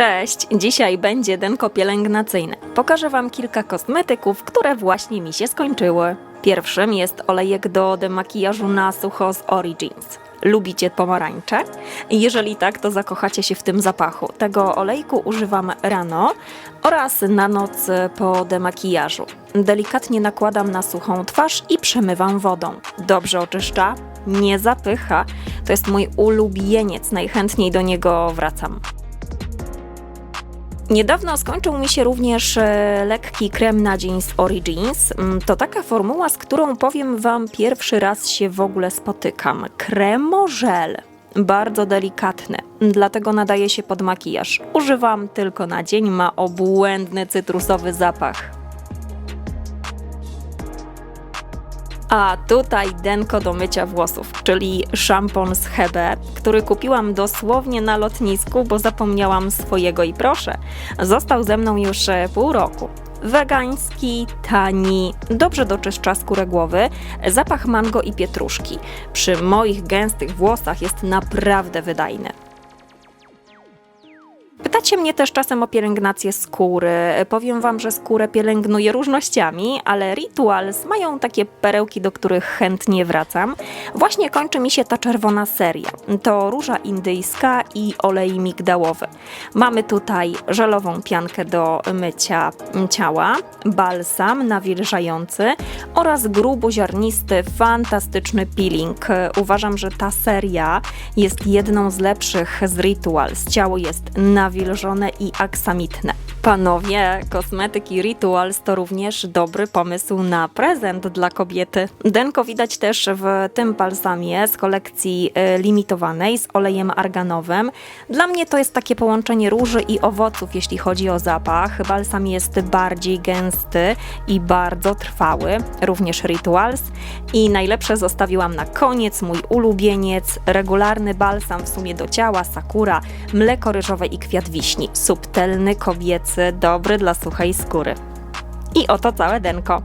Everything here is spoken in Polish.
Cześć! Dzisiaj będzie denko pielęgnacyjne. Pokażę Wam kilka kosmetyków, które właśnie mi się skończyły. Pierwszym jest olejek do demakijażu na sucho z Origins. Lubicie pomarańcze? Jeżeli tak, to zakochacie się w tym zapachu. Tego olejku używam rano oraz na noc po demakijażu. Delikatnie nakładam na suchą twarz i przemywam wodą. Dobrze oczyszcza, nie zapycha. To jest mój ulubieniec, najchętniej do niego wracam. Niedawno skończył mi się również e, lekki krem na dzień z Origins. Mm, To taka formuła, z którą powiem Wam pierwszy raz się w ogóle spotykam. Kremożel. Bardzo delikatny, dlatego nadaje się pod makijaż. Używam tylko na dzień, ma obłędny cytrusowy zapach. A tutaj denko do mycia włosów, czyli szampon z Hebe, który kupiłam dosłownie na lotnisku, bo zapomniałam swojego i proszę, został ze mną już e, pół roku. Wegański, tani, dobrze doczyszcza skórę głowy, zapach mango i pietruszki. Przy moich gęstych włosach jest naprawdę wydajny. Pytacie mnie też czasem o pielęgnację skóry. Powiem Wam, że skórę pielęgnuję różnościami, ale Rituals mają takie perełki, do których chętnie wracam. Właśnie kończy mi się ta czerwona seria. To róża indyjska i olej migdałowy. Mamy tutaj żelową piankę do mycia ciała, balsam nawilżający oraz gruboziarnisty, fantastyczny peeling. Uważam, że ta seria jest jedną z lepszych z Rituals. Ciało jest nawilżone i aksamitne. Panowie, kosmetyki Rituals to również dobry pomysł na prezent dla kobiety. Denko widać też w tym balsamie z kolekcji e, limitowanej z olejem arganowym. Dla mnie to jest takie połączenie róży i owoców, jeśli chodzi o zapach. Balsam jest bardziej gęsty i bardzo trwały, również Rituals. I najlepsze zostawiłam na koniec, mój ulubieniec, regularny balsam w sumie do ciała, sakura, mleko ryżowe i kwiat wiśni. Subtelny, kobiecy, dobry dla suchej skóry. I oto całe denko.